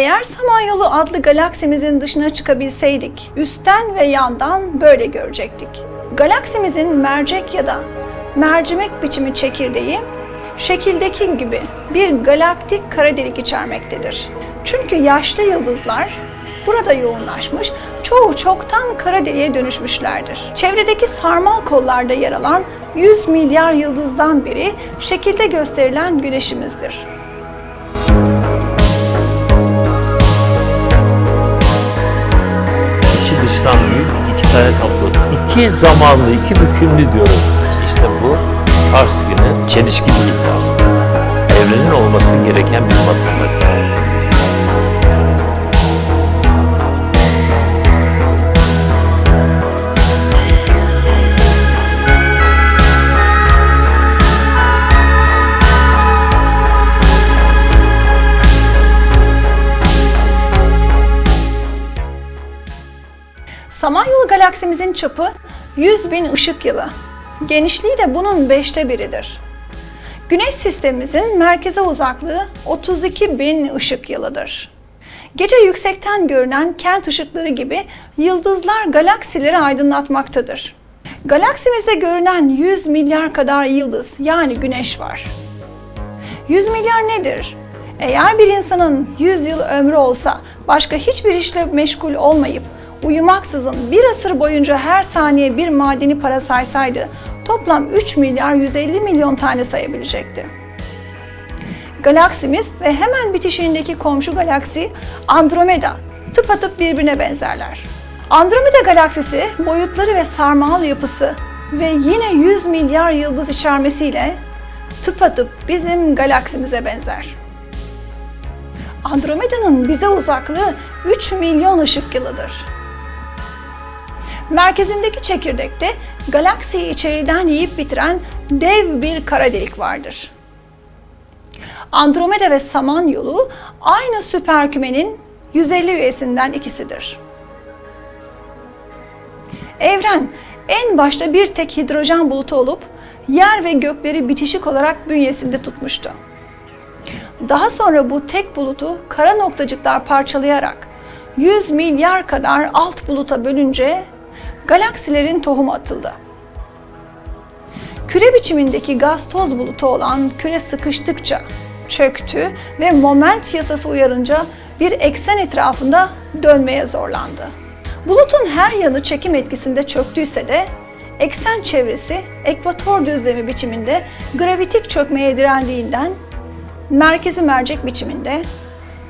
Eğer Samanyolu adlı galaksimizin dışına çıkabilseydik, üstten ve yandan böyle görecektik. Galaksimizin mercek ya da mercimek biçimi çekirdeği, şekildeki gibi bir galaktik kara delik içermektedir. Çünkü yaşlı yıldızlar burada yoğunlaşmış, çoğu çoktan kara deliğe dönüşmüşlerdir. Çevredeki sarmal kollarda yer alan 100 milyar yıldızdan biri şekilde gösterilen güneşimizdir. İki zamanlı, iki bükümlü diyorum. İşte bu Pars günü çelişkili gitti aslında. Evrenin olması gereken bir matematik. Galaksimizin çapı 100 bin ışık yılı. Genişliği de bunun beşte biridir. Güneş sistemimizin merkeze uzaklığı 32 bin ışık yılıdır. Gece yüksekten görünen kent ışıkları gibi yıldızlar galaksileri aydınlatmaktadır. Galaksimizde görünen 100 milyar kadar yıldız yani güneş var. 100 milyar nedir? Eğer bir insanın 100 yıl ömrü olsa başka hiçbir işle meşgul olmayıp uyumaksızın bir asır boyunca her saniye bir madeni para saysaydı toplam 3 milyar 150 milyon tane sayabilecekti. Galaksimiz ve hemen bitişiğindeki komşu galaksi Andromeda tıpatıp birbirine benzerler. Andromeda galaksisi boyutları ve sarmal yapısı ve yine 100 milyar yıldız içermesiyle tıpatıp bizim galaksimize benzer. Andromeda'nın bize uzaklığı 3 milyon ışık yılıdır. Merkezindeki çekirdekte galaksiyi içeriden yiyip bitiren dev bir kara delik vardır. Andromeda ve Samanyolu aynı süperkümenin 150 üyesinden ikisidir. Evren en başta bir tek hidrojen bulutu olup yer ve gökleri bitişik olarak bünyesinde tutmuştu. Daha sonra bu tek bulutu kara noktacıklar parçalayarak 100 milyar kadar alt buluta bölünce galaksilerin tohumu atıldı. Küre biçimindeki gaz toz bulutu olan küre sıkıştıkça çöktü ve moment yasası uyarınca bir eksen etrafında dönmeye zorlandı. Bulutun her yanı çekim etkisinde çöktüyse de eksen çevresi ekvator düzlemi biçiminde gravitik çökmeye direndiğinden merkezi mercek biçiminde,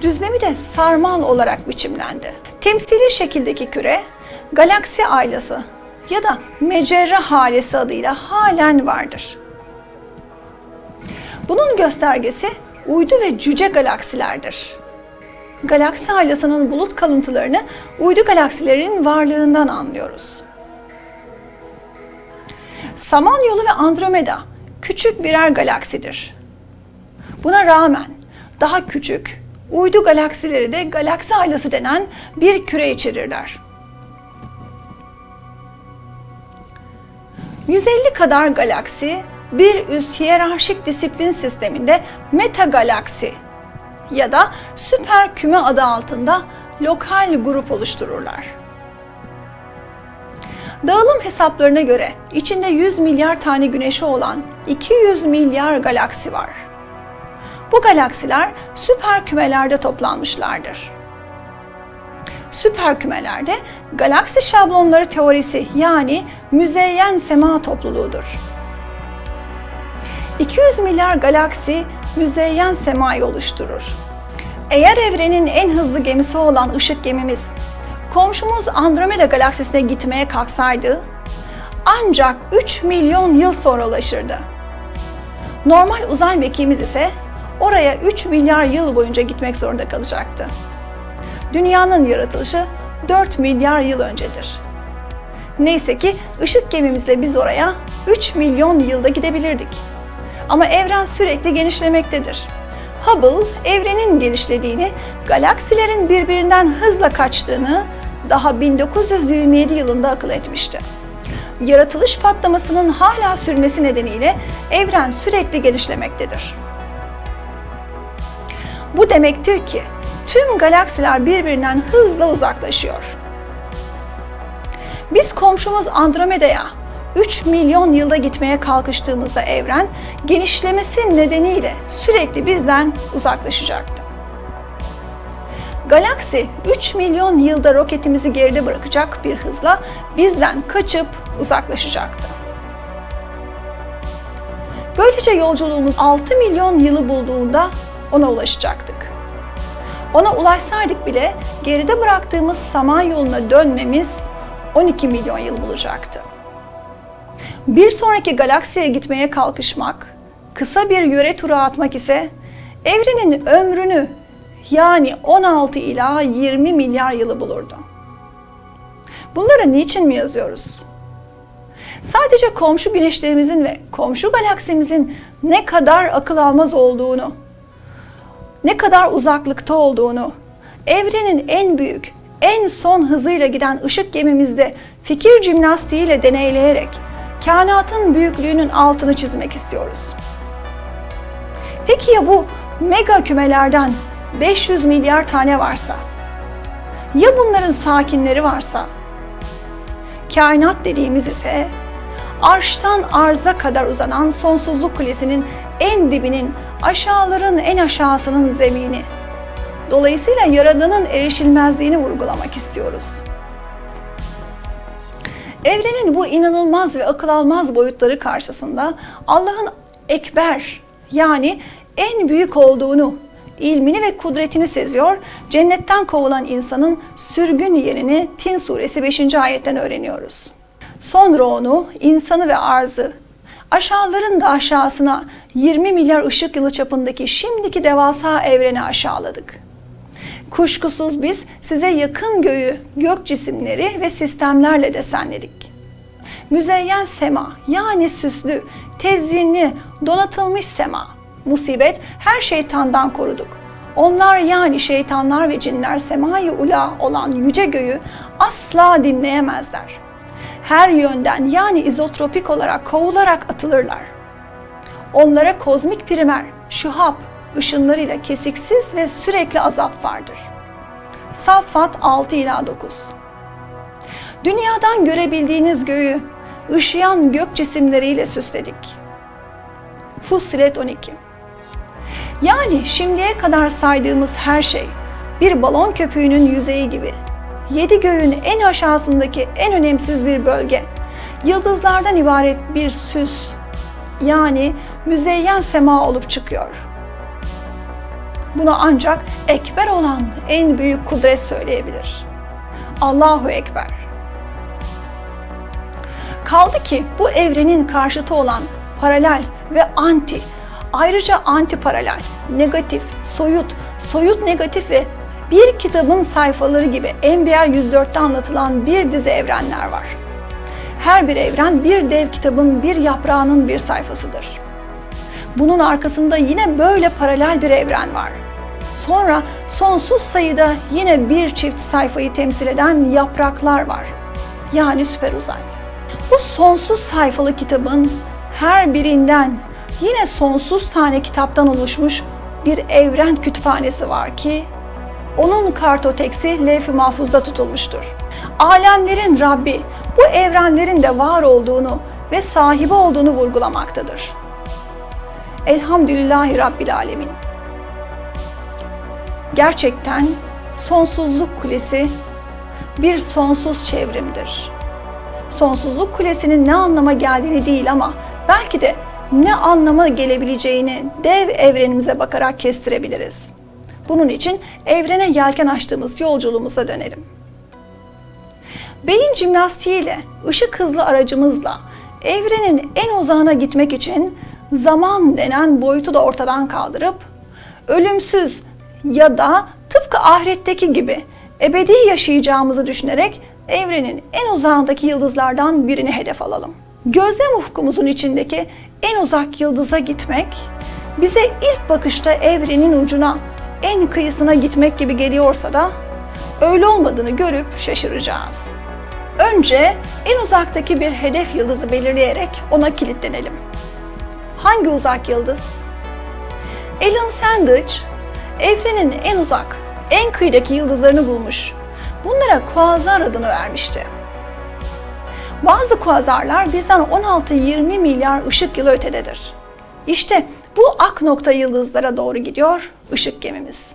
düzlemi de sarmal olarak biçimlendi. Temsili şekildeki küre, galaksi ailası ya da mecerra halesi adıyla halen vardır. Bunun göstergesi uydu ve cüce galaksilerdir. Galaksi ailesinin bulut kalıntılarını uydu galaksilerin varlığından anlıyoruz. Samanyolu ve Andromeda küçük birer galaksidir. Buna rağmen daha küçük, uydu galaksileri de galaksi ailesi denen bir küre içerirler. 150 kadar galaksi bir üst hiyerarşik disiplin sisteminde metagalaksi ya da süper küme adı altında lokal grup oluştururlar. Dağılım hesaplarına göre içinde 100 milyar tane güneşi olan 200 milyar galaksi var. Bu galaksiler süper kümelerde toplanmışlardır. Süper kümelerde galaksi şablonları teorisi yani müzeyyen sema topluluğudur. 200 milyar galaksi müzeyyen semayı oluşturur. Eğer evrenin en hızlı gemisi olan ışık gemimiz komşumuz Andromeda galaksisine gitmeye kalksaydı ancak 3 milyon yıl sonra ulaşırdı. Normal uzay mekiğimiz ise oraya 3 milyar yıl boyunca gitmek zorunda kalacaktı. Dünyanın yaratılışı 4 milyar yıl öncedir. Neyse ki ışık gemimizle biz oraya 3 milyon yılda gidebilirdik. Ama evren sürekli genişlemektedir. Hubble evrenin genişlediğini, galaksilerin birbirinden hızla kaçtığını daha 1927 yılında akıl etmişti. Yaratılış patlamasının hala sürmesi nedeniyle evren sürekli genişlemektedir. Bu demektir ki tüm galaksiler birbirinden hızla uzaklaşıyor. Biz komşumuz Andromeda'ya 3 milyon yılda gitmeye kalkıştığımızda evren genişlemesi nedeniyle sürekli bizden uzaklaşacaktı. Galaksi 3 milyon yılda roketimizi geride bırakacak bir hızla bizden kaçıp uzaklaşacaktı. Böylece yolculuğumuz 6 milyon yılı bulduğunda ona ulaşacaktık. Ona ulaşsaydık bile geride bıraktığımız Samanyolu'na dönmemiz 12 milyon yıl bulacaktı. Bir sonraki galaksiye gitmeye kalkışmak, kısa bir yöre turu atmak ise evrenin ömrünü yani 16 ila 20 milyar yılı bulurdu. Bunları niçin mi yazıyoruz? Sadece komşu güneşlerimizin ve komşu galaksimizin ne kadar akıl almaz olduğunu, ne kadar uzaklıkta olduğunu, evrenin en büyük, en son hızıyla giden ışık gemimizde fikir jimnastiğiyle deneyleyerek kainatın büyüklüğünün altını çizmek istiyoruz. Peki ya bu mega kümelerden 500 milyar tane varsa? Ya bunların sakinleri varsa? Kainat dediğimiz ise arştan arza kadar uzanan sonsuzluk kulesinin en dibinin aşağıların en aşağısının zemini. Dolayısıyla Yaradan'ın erişilmezliğini vurgulamak istiyoruz. Evrenin bu inanılmaz ve akıl almaz boyutları karşısında Allah'ın ekber yani en büyük olduğunu, ilmini ve kudretini seziyor, cennetten kovulan insanın sürgün yerini Tin suresi 5. ayetten öğreniyoruz. Sonra onu, insanı ve arzı, aşağıların da aşağısına 20 milyar ışık yılı çapındaki şimdiki devasa evrene aşağıladık. Kuşkusuz biz size yakın göğü, gök cisimleri ve sistemlerle desenledik. Müzeyyen sema yani süslü, tezyinli, donatılmış sema, musibet her şeytandan koruduk. Onlar yani şeytanlar ve cinler semayı ula olan yüce göğü asla dinleyemezler. Her yönden yani izotropik olarak kovularak atılırlar. Onlara kozmik primer, şuhap, ışınlarıyla kesiksiz ve sürekli azap vardır. Saffat 6 ila 9 Dünyadan görebildiğiniz göğü ışıyan gök cisimleriyle süsledik. Fussilet 12 Yani şimdiye kadar saydığımız her şey bir balon köpüğünün yüzeyi gibi. Yedi göğün en aşağısındaki en önemsiz bir bölge. Yıldızlardan ibaret bir süs yani müzeyyen sema olup çıkıyor. Bunu ancak ekber olan en büyük kudret söyleyebilir. Allahu Ekber. Kaldı ki bu evrenin karşıtı olan paralel ve anti, ayrıca anti paralel, negatif, soyut, soyut negatif ve bir kitabın sayfaları gibi Enbiya 104'te anlatılan bir dizi evrenler var. Her bir evren bir dev kitabın bir yaprağının bir sayfasıdır. Bunun arkasında yine böyle paralel bir evren var. Sonra sonsuz sayıda yine bir çift sayfayı temsil eden yapraklar var. Yani süper uzay. Bu sonsuz sayfalı kitabın her birinden yine sonsuz tane kitaptan oluşmuş bir evren kütüphanesi var ki onun kartoteksi levh-i mahfuzda tutulmuştur. Alemlerin Rabbi bu evrenlerin de var olduğunu ve sahibi olduğunu vurgulamaktadır. Elhamdülillahi Rabbil Alemin. Gerçekten sonsuzluk kulesi bir sonsuz çevrimdir. Sonsuzluk kulesinin ne anlama geldiğini değil ama belki de ne anlama gelebileceğini dev evrenimize bakarak kestirebiliriz. Bunun için evrene yelken açtığımız yolculuğumuza dönelim. Beyin jimnastiğiyle, ışık hızlı aracımızla evrenin en uzağına gitmek için zaman denen boyutu da ortadan kaldırıp ölümsüz ya da tıpkı ahiretteki gibi ebedi yaşayacağımızı düşünerek evrenin en uzağındaki yıldızlardan birini hedef alalım. Gözlem ufkumuzun içindeki en uzak yıldıza gitmek bize ilk bakışta evrenin ucuna, en kıyısına gitmek gibi geliyorsa da öyle olmadığını görüp şaşıracağız. Önce en uzaktaki bir hedef yıldızı belirleyerek ona kilitlenelim. Hangi uzak yıldız? Alan Sandage, evrenin en uzak en kıyıdaki yıldızlarını bulmuş. Bunlara kuazar adını vermişti. Bazı kuazarlar bizden 16-20 milyar ışık yılı ötededir. İşte bu ak nokta yıldızlara doğru gidiyor ışık gemimiz.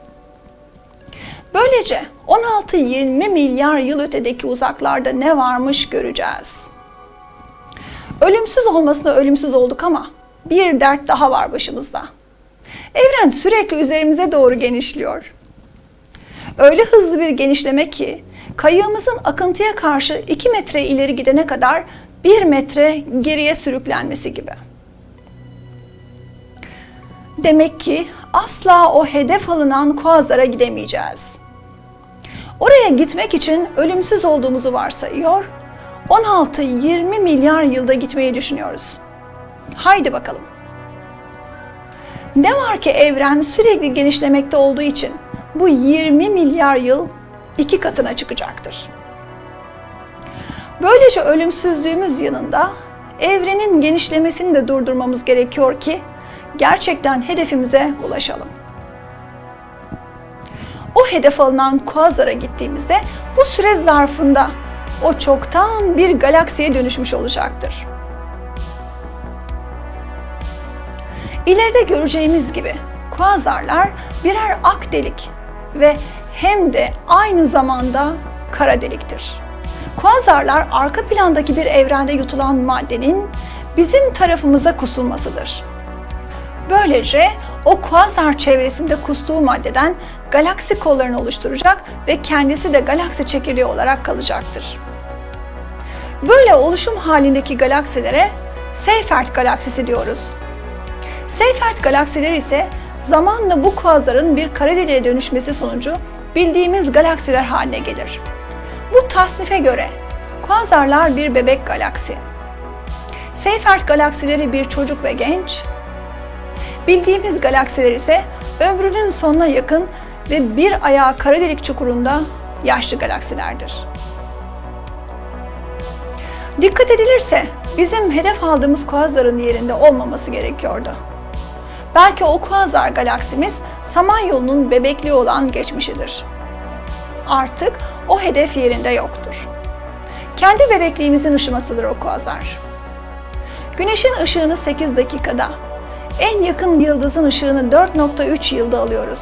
Böylece 16-20 milyar yıl ötedeki uzaklarda ne varmış göreceğiz. Ölümsüz olmasına ölümsüz olduk ama bir dert daha var başımızda. Evren sürekli üzerimize doğru genişliyor. Öyle hızlı bir genişleme ki kayığımızın akıntıya karşı 2 metre ileri gidene kadar 1 metre geriye sürüklenmesi gibi. Demek ki asla o hedef alınan kuazara gidemeyeceğiz. Oraya gitmek için ölümsüz olduğumuzu varsayıyor, 16-20 milyar yılda gitmeyi düşünüyoruz. Haydi bakalım. Ne var ki evren sürekli genişlemekte olduğu için bu 20 milyar yıl iki katına çıkacaktır. Böylece ölümsüzlüğümüz yanında evrenin genişlemesini de durdurmamız gerekiyor ki gerçekten hedefimize ulaşalım. O hedef alınan kuazara gittiğimizde bu süre zarfında o çoktan bir galaksiye dönüşmüş olacaktır. İleride göreceğimiz gibi kuazarlar birer ak delik ve hem de aynı zamanda kara deliktir. Kuazarlar arka plandaki bir evrende yutulan maddenin bizim tarafımıza kusulmasıdır. Böylece o kuazar çevresinde kustuğu maddeden galaksi kollarını oluşturacak ve kendisi de galaksi çekirdeği olarak kalacaktır. Böyle oluşum halindeki galaksilere Seyfert galaksisi diyoruz. Seyfert galaksileri ise zamanla bu kuazarın bir kara deliğe dönüşmesi sonucu bildiğimiz galaksiler haline gelir. Bu tasnife göre kuazarlar bir bebek galaksi. Seyfert galaksileri bir çocuk ve genç, bildiğimiz galaksiler ise ömrünün sonuna yakın ve bir ayağı kara delik çukurunda yaşlı galaksilerdir. Dikkat edilirse bizim hedef aldığımız kuazarın yerinde olmaması gerekiyordu. Belki o kuazar galaksimiz Samanyolu'nun bebekliği olan geçmişidir. Artık o hedef yerinde yoktur. Kendi bebekliğimizin ışımasıdır o kuazar. Güneşin ışığını 8 dakikada, en yakın yıldızın ışığını 4.3 yılda alıyoruz.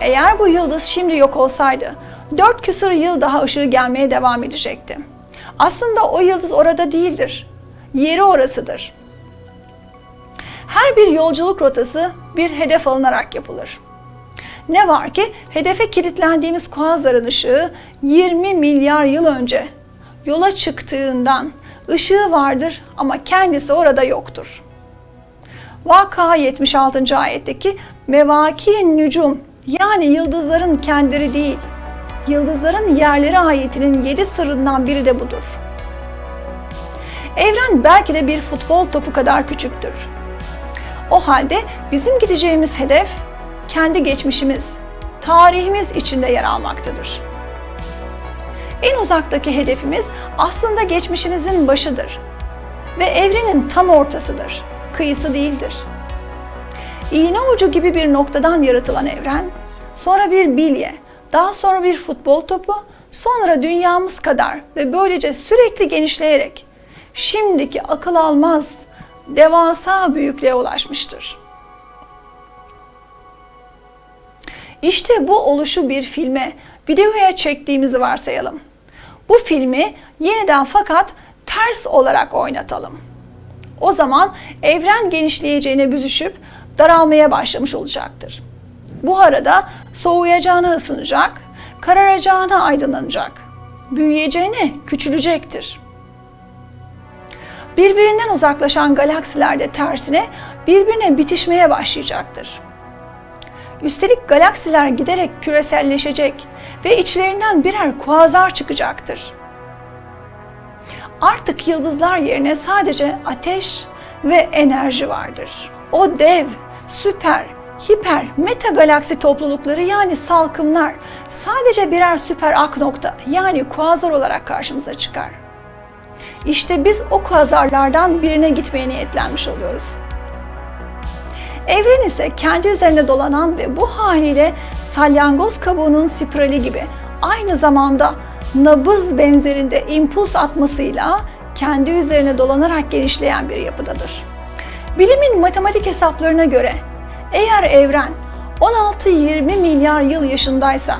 Eğer bu yıldız şimdi yok olsaydı 4 küsur yıl daha ışığı gelmeye devam edecekti. Aslında o yıldız orada değildir. Yeri orasıdır. Her bir yolculuk rotası bir hedef alınarak yapılır. Ne var ki hedefe kilitlendiğimiz kuazarın ışığı 20 milyar yıl önce yola çıktığından ışığı vardır ama kendisi orada yoktur. Vaka 76. ayetteki mevaki nücum yani yıldızların kendileri değil, yıldızların yerleri ayetinin yedi sırrından biri de budur. Evren belki de bir futbol topu kadar küçüktür. O halde bizim gideceğimiz hedef kendi geçmişimiz, tarihimiz içinde yer almaktadır. En uzaktaki hedefimiz aslında geçmişimizin başıdır ve evrenin tam ortasıdır, kıyısı değildir. İğne ucu gibi bir noktadan yaratılan evren, sonra bir bilye, daha sonra bir futbol topu, sonra dünyamız kadar ve böylece sürekli genişleyerek şimdiki akıl almaz devasa büyüklüğe ulaşmıştır. İşte bu oluşu bir filme, videoya çektiğimizi varsayalım. Bu filmi yeniden fakat ters olarak oynatalım. O zaman evren genişleyeceğine büzüşüp daralmaya başlamış olacaktır. Bu arada soğuyacağına ısınacak, kararacağına aydınlanacak, büyüyeceğine küçülecektir. Birbirinden uzaklaşan galaksiler de tersine birbirine bitişmeye başlayacaktır. Üstelik galaksiler giderek küreselleşecek ve içlerinden birer kuazar çıkacaktır. Artık yıldızlar yerine sadece ateş ve enerji vardır. O dev, süper, hiper, meta galaksi toplulukları yani salkımlar sadece birer süper ak nokta yani kuazar olarak karşımıza çıkar. İşte biz o kuazarlardan birine gitmeye niyetlenmiş oluyoruz. Evren ise kendi üzerine dolanan ve bu haliyle salyangoz kabuğunun spirali gibi aynı zamanda nabız benzerinde impuls atmasıyla kendi üzerine dolanarak genişleyen bir yapıdadır. Bilimin matematik hesaplarına göre eğer evren 16-20 milyar yıl yaşındaysa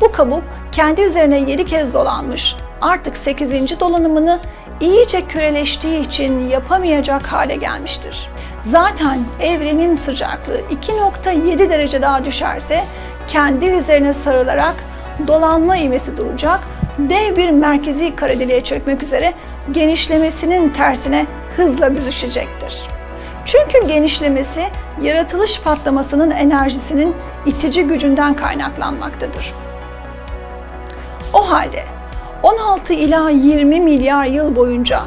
bu kabuk kendi üzerine 7 kez dolanmış. Artık 8. dolanımını iyice küreleştiği için yapamayacak hale gelmiştir. Zaten evrenin sıcaklığı 2.7 derece daha düşerse kendi üzerine sarılarak dolanma ivmesi duracak, dev bir merkezi kara deliğe çökmek üzere genişlemesinin tersine hızla büzüşecektir. Çünkü genişlemesi yaratılış patlamasının enerjisinin itici gücünden kaynaklanmaktadır. O halde 16 ila 20 milyar yıl boyunca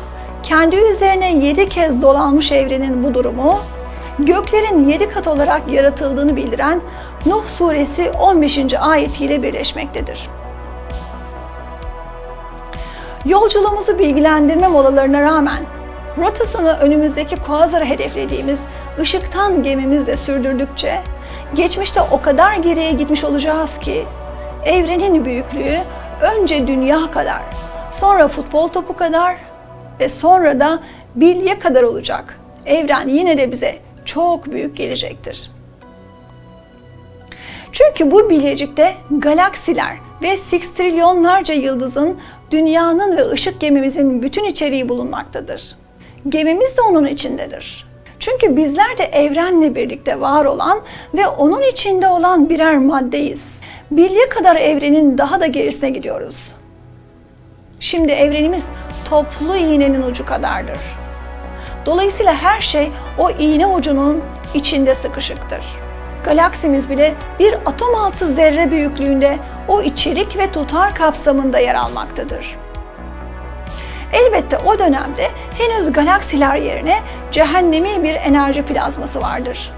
kendi üzerine 7 kez dolanmış evrenin bu durumu, göklerin 7 kat olarak yaratıldığını bildiren Nuh suresi 15. ayetiyle birleşmektedir. Yolculuğumuzu bilgilendirme molalarına rağmen rotasını önümüzdeki kuazara hedeflediğimiz ışıktan gemimizle sürdürdükçe geçmişte o kadar geriye gitmiş olacağız ki evrenin büyüklüğü önce dünya kadar, sonra futbol topu kadar ve sonra da bilye kadar olacak. Evren yine de bize çok büyük gelecektir. Çünkü bu bilecikte galaksiler ve trilyonlarca yıldızın, dünyanın ve ışık gemimizin bütün içeriği bulunmaktadır. Gemimiz de onun içindedir. Çünkü bizler de evrenle birlikte var olan ve onun içinde olan birer maddeyiz. Bilye kadar evrenin daha da gerisine gidiyoruz. Şimdi evrenimiz toplu iğnenin ucu kadardır. Dolayısıyla her şey o iğne ucunun içinde sıkışıktır. Galaksimiz bile bir atom altı zerre büyüklüğünde o içerik ve tutar kapsamında yer almaktadır. Elbette o dönemde henüz galaksiler yerine cehennemi bir enerji plazması vardır.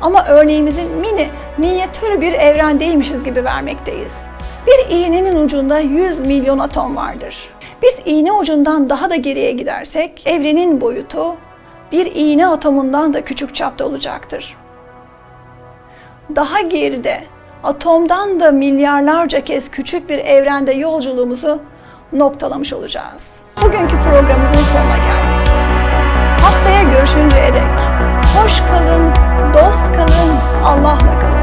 Ama örneğimizin mini, minyatür bir evrendeymişiz gibi vermekteyiz. Bir iğnenin ucunda 100 milyon atom vardır. Biz iğne ucundan daha da geriye gidersek evrenin boyutu bir iğne atomundan da küçük çapta olacaktır. Daha geride atomdan da milyarlarca kez küçük bir evrende yolculuğumuzu noktalamış olacağız. Bugünkü programımızın sonuna geldik. Haftaya görüşünceye dek hoş kalın, dost kalın, Allah'la kalın.